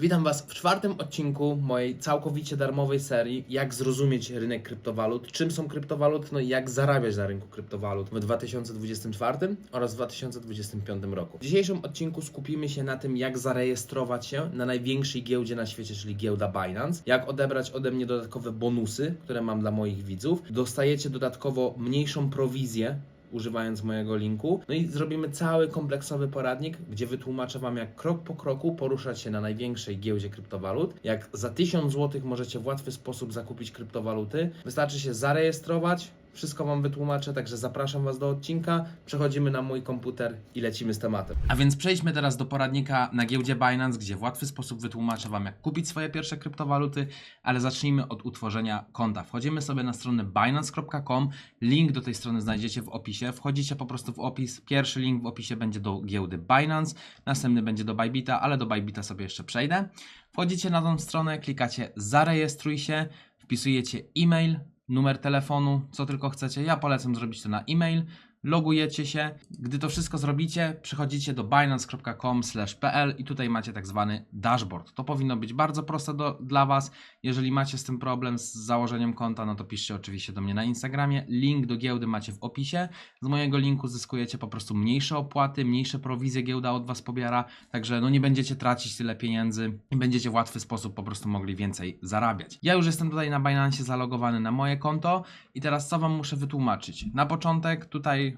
Witam Was w czwartym odcinku mojej całkowicie darmowej serii Jak zrozumieć rynek kryptowalut, czym są kryptowaluty, no i jak zarabiać na rynku kryptowalut w 2024 oraz w 2025 roku. W dzisiejszym odcinku skupimy się na tym, jak zarejestrować się na największej giełdzie na świecie, czyli giełda Binance, jak odebrać ode mnie dodatkowe bonusy, które mam dla moich widzów. Dostajecie dodatkowo mniejszą prowizję używając mojego linku. No i zrobimy cały kompleksowy poradnik, gdzie wytłumaczę Wam, jak krok po kroku poruszać się na największej giełdzie kryptowalut. Jak za 1000 zł możecie w łatwy sposób zakupić kryptowaluty. Wystarczy się zarejestrować. Wszystko Wam wytłumaczę, także zapraszam Was do odcinka. Przechodzimy na mój komputer i lecimy z tematem. A więc przejdźmy teraz do poradnika na giełdzie Binance, gdzie w łatwy sposób wytłumaczę Wam, jak kupić swoje pierwsze kryptowaluty, ale zacznijmy od utworzenia konta. Wchodzimy sobie na stronę binance.com. Link do tej strony znajdziecie w opisie. Wchodzicie po prostu w opis. Pierwszy link w opisie będzie do giełdy Binance, następny będzie do Bybita, ale do Bybita sobie jeszcze przejdę. Wchodzicie na tą stronę, klikacie zarejestruj się, wpisujecie e-mail, numer telefonu, co tylko chcecie. Ja polecam zrobić to na e-mail. Logujecie się. Gdy to wszystko zrobicie, przychodzicie do binance.com/pl i tutaj macie tak zwany dashboard. To powinno być bardzo proste do, dla Was. Jeżeli macie z tym problem z założeniem konta, no to piszcie oczywiście do mnie na Instagramie. Link do giełdy macie w opisie. Z mojego linku zyskujecie po prostu mniejsze opłaty, mniejsze prowizje giełda od Was pobiera, także no nie będziecie tracić tyle pieniędzy i będziecie w łatwy sposób po prostu mogli więcej zarabiać. Ja już jestem tutaj na Binance zalogowany na moje konto i teraz co Wam muszę wytłumaczyć? Na początek tutaj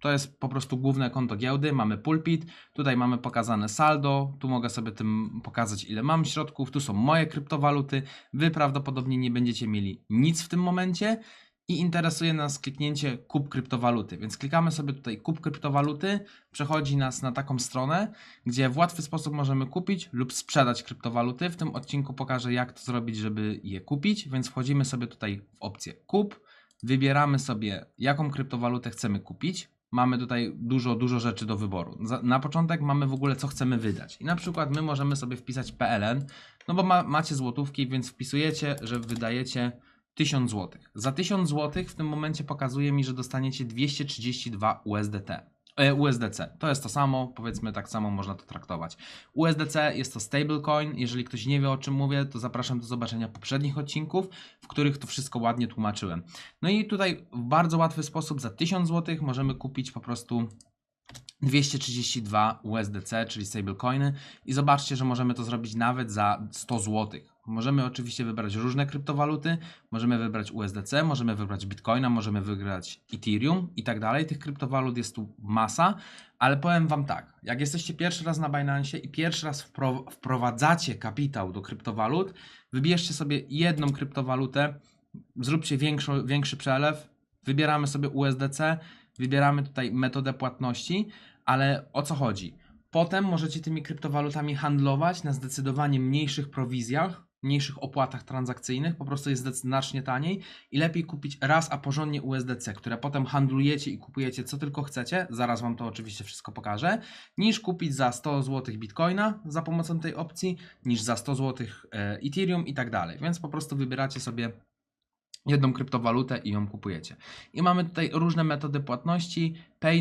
to jest po prostu główne konto giełdy, mamy pulpit, tutaj mamy pokazane saldo, tu mogę sobie tym pokazać ile mam środków, tu są moje kryptowaluty, Wy prawdopodobnie nie będziecie mieli nic w tym momencie i interesuje nas kliknięcie kup kryptowaluty, więc klikamy sobie tutaj kup kryptowaluty, przechodzi nas na taką stronę, gdzie w łatwy sposób możemy kupić lub sprzedać kryptowaluty. W tym odcinku pokażę jak to zrobić, żeby je kupić, więc wchodzimy sobie tutaj w opcję kup, wybieramy sobie jaką kryptowalutę chcemy kupić, mamy tutaj dużo, dużo rzeczy do wyboru. Na początek mamy w ogóle, co chcemy wydać. I na przykład my możemy sobie wpisać PLN, no bo ma, macie złotówki, więc wpisujecie, że wydajecie 1000 zł. Za 1000 zł w tym momencie pokazuje mi, że dostaniecie 232 USDT. E, USDC. To jest to samo, powiedzmy tak samo można to traktować. USDC jest to stablecoin. Jeżeli ktoś nie wie o czym mówię, to zapraszam do zobaczenia poprzednich odcinków, w których to wszystko ładnie tłumaczyłem. No i tutaj w bardzo łatwy sposób za 1000 zł możemy kupić po prostu 232 USDC, czyli stablecoiny i zobaczcie, że możemy to zrobić nawet za 100 zł. Możemy oczywiście wybrać różne kryptowaluty, możemy wybrać USDC, możemy wybrać Bitcoina, możemy wybrać Ethereum i tak dalej. Tych kryptowalut jest tu masa, ale powiem Wam tak, jak jesteście pierwszy raz na Binance i pierwszy raz wpro- wprowadzacie kapitał do kryptowalut, wybierzcie sobie jedną kryptowalutę, zróbcie większy przelew, wybieramy sobie USDC, wybieramy tutaj metodę płatności, ale o co chodzi? Potem możecie tymi kryptowalutami handlować na zdecydowanie mniejszych prowizjach, mniejszych opłatach transakcyjnych, po prostu jest znacznie taniej i lepiej kupić raz a porządnie USDC, które potem handlujecie i kupujecie co tylko chcecie, zaraz Wam to oczywiście wszystko pokażę, niż kupić za 100 zł Bitcoina za pomocą tej opcji, niż za 100 zł e, Ethereum i tak dalej. Więc po prostu wybieracie sobie jedną kryptowalutę i ją kupujecie. I mamy tutaj różne metody płatności, Pay,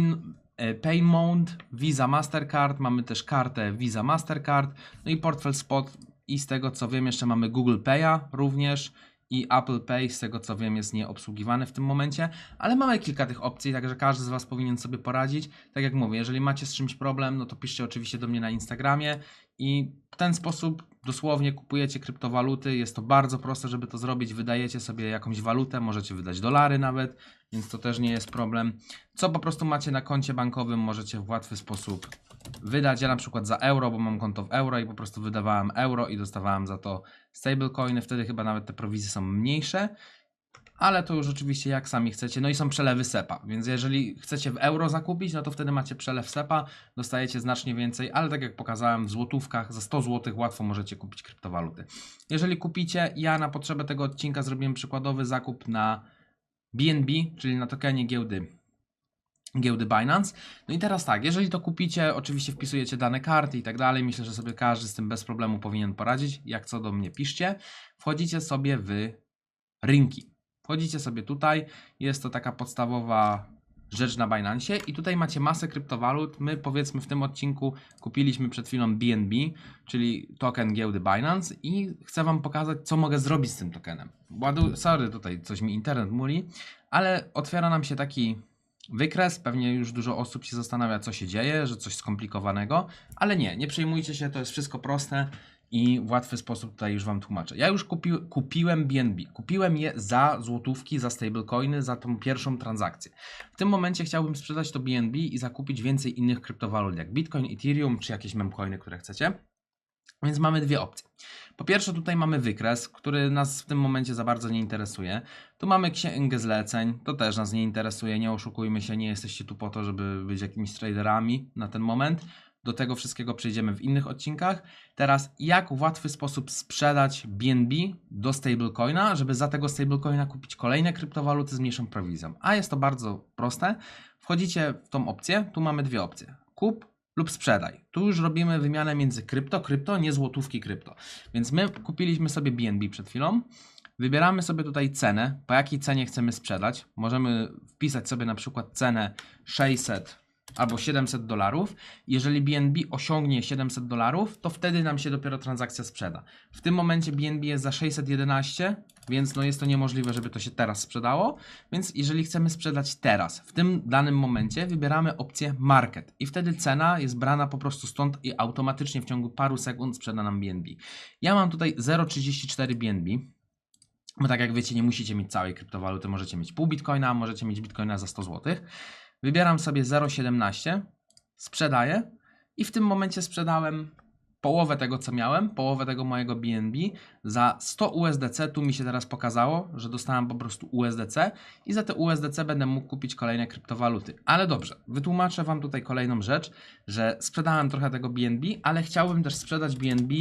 e, Paymount, Visa Mastercard, mamy też kartę Visa Mastercard, no i portfel Spot i z tego co wiem jeszcze mamy Google Pay'a również i Apple Pay, z tego co wiem jest nieobsługiwany w tym momencie, ale mamy kilka tych opcji, także każdy z Was powinien sobie poradzić. Tak jak mówię, jeżeli macie z czymś problem, no to piszcie oczywiście do mnie na Instagramie i w ten sposób dosłownie kupujecie kryptowaluty. Jest to bardzo proste, żeby to zrobić. Wydajecie sobie jakąś walutę, możecie wydać dolary nawet, więc to też nie jest problem. Co po prostu macie na koncie bankowym, możecie w łatwy sposób wydać. Ja na przykład za euro, bo mam konto w euro i po prostu wydawałem euro i dostawałem za to stablecoiny. Wtedy chyba nawet te prowizje są mniejsze. Ale to już oczywiście jak sami chcecie. No i są przelewy SEPA, więc jeżeli chcecie w euro zakupić, no to wtedy macie przelew SEPA, dostajecie znacznie więcej, ale tak jak pokazałem w złotówkach, za 100 zł łatwo możecie kupić kryptowaluty. Jeżeli kupicie, ja na potrzebę tego odcinka zrobiłem przykładowy zakup na BNB, czyli na tokenie giełdy giełdy Binance. No i teraz tak, jeżeli to kupicie, oczywiście wpisujecie dane karty i tak dalej. Myślę, że sobie każdy z tym bez problemu powinien poradzić. Jak co do mnie piszcie. Wchodzicie sobie w rynki. Wchodzicie sobie tutaj, jest to taka podstawowa rzecz na Binance i tutaj macie masę kryptowalut. My powiedzmy w tym odcinku kupiliśmy przed chwilą BNB, czyli token giełdy Binance i chcę Wam pokazać, co mogę zrobić z tym tokenem. Ładu, sorry, tutaj coś mi internet muli, ale otwiera nam się taki wykres. Pewnie już dużo osób się zastanawia, co się dzieje, że coś skomplikowanego, ale nie, nie przejmujcie się, to jest wszystko proste i w łatwy sposób tutaj już Wam tłumaczę. Ja już kupi, kupiłem BNB. Kupiłem je za złotówki, za stablecoiny, za tą pierwszą transakcję. W tym momencie chciałbym sprzedać to BNB i zakupić więcej innych kryptowalut, jak Bitcoin, Ethereum czy jakieś memcoiny, które chcecie. Więc mamy dwie opcje. Po pierwsze, tutaj mamy wykres, który nas w tym momencie za bardzo nie interesuje. Tu mamy księgę zleceń, to też nas nie interesuje, nie oszukujmy się, nie jesteście tu po to, żeby być jakimiś traderami na ten moment. Do tego wszystkiego przejdziemy w innych odcinkach. Teraz, jak w łatwy sposób sprzedać BNB do stablecoina, żeby za tego stablecoina kupić kolejne kryptowaluty z mniejszą prowizją. A jest to bardzo proste. Wchodzicie w tą opcję, tu mamy dwie opcje. Kup lub sprzedaj. Tu już robimy wymianę między krypto, krypto, nie złotówki krypto. Więc my kupiliśmy sobie BNB przed chwilą. Wybieramy sobie tutaj cenę, po jakiej cenie chcemy sprzedać. Możemy wpisać sobie na przykład cenę 600 albo 700 dolarów. Jeżeli BNB osiągnie 700 dolarów, to wtedy nam się dopiero transakcja sprzeda. W tym momencie BNB jest za 611, więc no jest to niemożliwe, żeby to się teraz sprzedało. Więc jeżeli chcemy sprzedać teraz, w tym danym momencie, wybieramy opcję Market i wtedy cena jest brana po prostu stąd i automatycznie w ciągu paru sekund sprzeda nam BNB. Ja mam tutaj 0,34 BNB. Bo tak jak wiecie, nie musicie mieć całej kryptowaluty, możecie mieć pół bitcoina, możecie mieć bitcoina za 100 zł. Wybieram sobie 0,17, sprzedaję i w tym momencie sprzedałem połowę tego, co miałem, połowę tego mojego BNB za 100 USDC. Tu mi się teraz pokazało, że dostałem po prostu USDC i za te USDC będę mógł kupić kolejne kryptowaluty. Ale dobrze, wytłumaczę Wam tutaj kolejną rzecz, że sprzedałem trochę tego BNB, ale chciałbym też sprzedać BNB,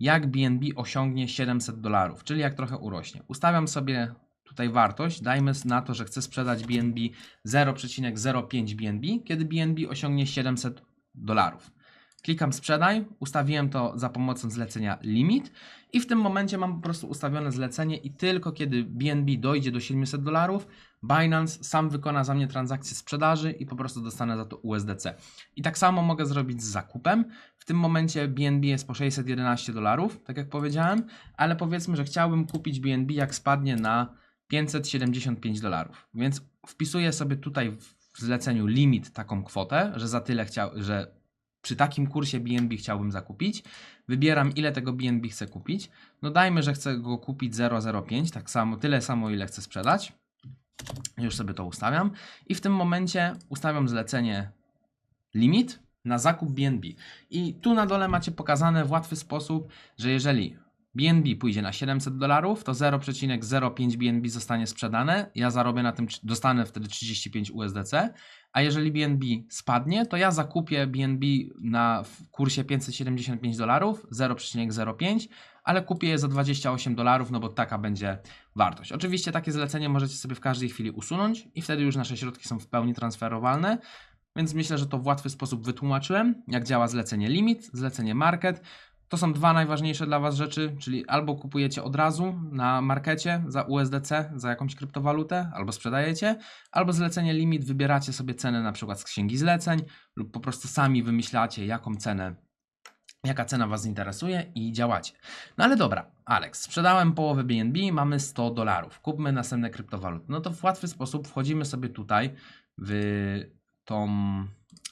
jak BNB osiągnie 700 dolarów, czyli jak trochę urośnie. Ustawiam sobie tutaj wartość, dajmy na to, że chcę sprzedać BNB 0,05 BNB, kiedy BNB osiągnie 700 dolarów. Klikam sprzedaj, ustawiłem to za pomocą zlecenia limit i w tym momencie mam po prostu ustawione zlecenie i tylko kiedy BNB dojdzie do 700 dolarów, Binance sam wykona za mnie transakcję sprzedaży i po prostu dostanę za to USDC. I tak samo mogę zrobić z zakupem. W tym momencie BNB jest po 611 dolarów, tak jak powiedziałem, ale powiedzmy, że chciałbym kupić BNB jak spadnie na 575 dolarów. Więc wpisuję sobie tutaj w zleceniu limit taką kwotę, że za tyle chciał, że przy takim kursie BNB chciałbym zakupić. Wybieram ile tego BNB chcę kupić. No dajmy, że chcę go kupić 0,05, tak samo, tyle samo ile chcę sprzedać. Już sobie to ustawiam i w tym momencie ustawiam zlecenie limit na zakup BNB. I tu na dole macie pokazane w łatwy sposób, że jeżeli BNB pójdzie na 700 dolarów, to 0,05 BNB zostanie sprzedane. Ja zarobię na tym, dostanę wtedy 35 USDC. A jeżeli BNB spadnie, to ja zakupię BNB na kursie 575 dolarów, 0,05, ale kupię je za 28 dolarów, no bo taka będzie wartość. Oczywiście takie zlecenie możecie sobie w każdej chwili usunąć i wtedy już nasze środki są w pełni transferowalne. Więc myślę, że to w łatwy sposób wytłumaczyłem, jak działa zlecenie limit, zlecenie market. To są dwa najważniejsze dla Was rzeczy, czyli albo kupujecie od razu na markecie za USDC, za jakąś kryptowalutę, albo sprzedajecie, albo zlecenie limit, wybieracie sobie cenę na przykład z księgi zleceń, lub po prostu sami wymyślacie, jaką cenę, jaka cena Was interesuje i działacie. No ale dobra, Alex, sprzedałem połowę BNB, mamy 100 dolarów, kupmy następne kryptowaluty. No to w łatwy sposób wchodzimy sobie tutaj w tą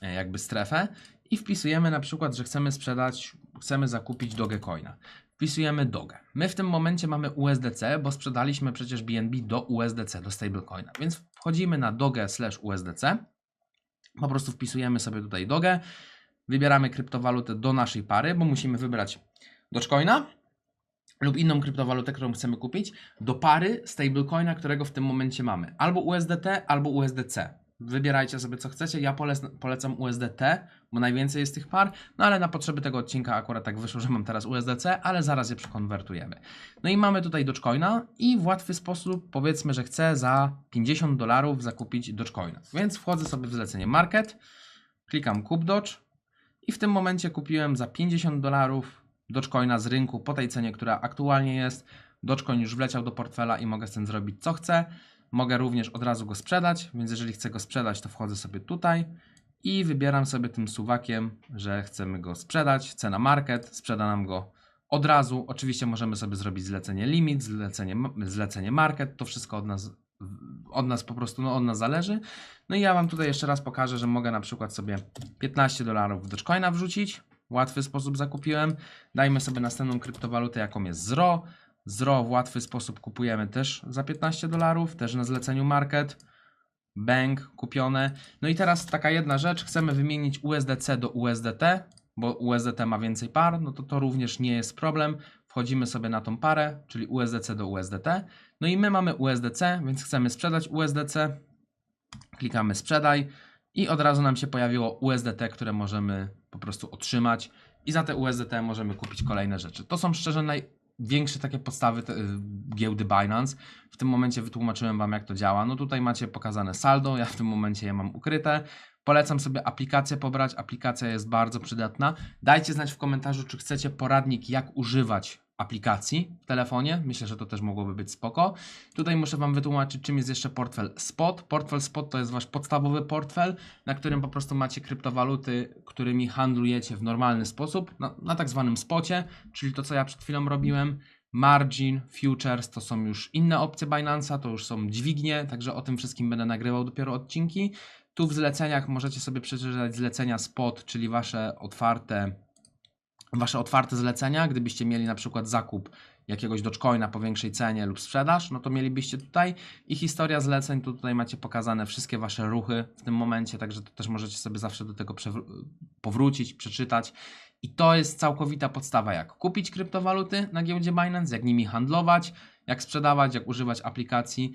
e, jakby strefę i wpisujemy na przykład, że chcemy sprzedać, chcemy zakupić Dogecoina. Wpisujemy Doge. My w tym momencie mamy USDC, bo sprzedaliśmy przecież BNB do USDC, do stablecoina. Więc wchodzimy na Doge slash USDC. Po prostu wpisujemy sobie tutaj Doge. Wybieramy kryptowalutę do naszej pary, bo musimy wybrać Dogecoina lub inną kryptowalutę, którą chcemy kupić, do pary stablecoina, którego w tym momencie mamy. Albo USDT, albo USDC. Wybierajcie sobie co chcecie. Ja polecam USDT, bo najwięcej jest tych par. No ale na potrzeby tego odcinka akurat tak wyszło, że mam teraz USDC, ale zaraz je przekonwertujemy. No i mamy tutaj Dogecoina i w łatwy sposób powiedzmy, że chcę za 50 dolarów zakupić Dogecoina. Więc wchodzę sobie w zlecenie Market, klikam Kup Doge i w tym momencie kupiłem za 50 dolarów Dogecoina z rynku po tej cenie, która aktualnie jest. Dogecoin już wleciał do portfela i mogę z tym zrobić co chcę. Mogę również od razu go sprzedać, więc jeżeli chcę go sprzedać, to wchodzę sobie tutaj i wybieram sobie tym suwakiem, że chcemy go sprzedać. Cena market, sprzeda nam go od razu. Oczywiście możemy sobie zrobić zlecenie limit, zlecenie, zlecenie market, to wszystko od nas, od nas po prostu, no od nas zależy. No i ja Wam tutaj jeszcze raz pokażę, że mogę na przykład sobie 15 dolarów w Dogecoina wrzucić. Łatwy sposób zakupiłem. Dajmy sobie następną kryptowalutę, jaką jest ZRO. ZRO w łatwy sposób kupujemy też za 15 dolarów, też na zleceniu market. Bank kupione. No i teraz taka jedna rzecz, chcemy wymienić USDC do USDT, bo USDT ma więcej par, no to to również nie jest problem. Wchodzimy sobie na tą parę, czyli USDC do USDT. No i my mamy USDC, więc chcemy sprzedać USDC. Klikamy sprzedaj i od razu nam się pojawiło USDT, które możemy po prostu otrzymać i za te USDT możemy kupić kolejne rzeczy. To są szczerze największe takie podstawy te, y, giełdy Binance. W tym momencie wytłumaczyłem Wam jak to działa. No tutaj macie pokazane saldo, ja w tym momencie je mam ukryte. Polecam sobie aplikację pobrać, aplikacja jest bardzo przydatna. Dajcie znać w komentarzu, czy chcecie poradnik jak używać aplikacji w telefonie. Myślę, że to też mogłoby być spoko. Tutaj muszę Wam wytłumaczyć, czym jest jeszcze portfel Spot. Portfel Spot to jest Wasz podstawowy portfel, na którym po prostu macie kryptowaluty, którymi handlujecie w normalny sposób, na, na tak zwanym spocie, czyli to, co ja przed chwilą robiłem. Margin, futures to są już inne opcje Binance'a, to już są dźwignie, także o tym wszystkim będę nagrywał dopiero odcinki. Tu w zleceniach możecie sobie przeczytać zlecenia spot, czyli wasze otwarte, wasze otwarte zlecenia. Gdybyście mieli na przykład zakup jakiegoś Dogecoina po większej cenie lub sprzedaż, no to mielibyście tutaj i historia zleceń, tu tutaj macie pokazane wszystkie wasze ruchy w tym momencie, także to też możecie sobie zawsze do tego powrócić, przeczytać. I to jest całkowita podstawa, jak kupić kryptowaluty na giełdzie Binance, jak nimi handlować, jak sprzedawać, jak używać aplikacji.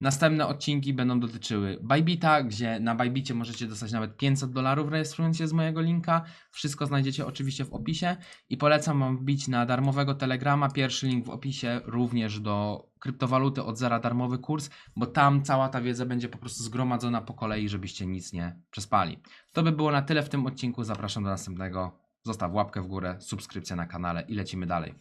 Następne odcinki będą dotyczyły Bybita, gdzie na Bybicie możecie dostać nawet 500 dolarów rejestrując się z mojego linka. Wszystko znajdziecie oczywiście w opisie i polecam Wam wbić na darmowego Telegrama. Pierwszy link w opisie również do kryptowaluty od zera darmowy kurs, bo tam cała ta wiedza będzie po prostu zgromadzona po kolei, żebyście nic nie przespali. To by było na tyle w tym odcinku. Zapraszam do następnego. Zostaw łapkę w górę, subskrypcja na kanale i lecimy dalej.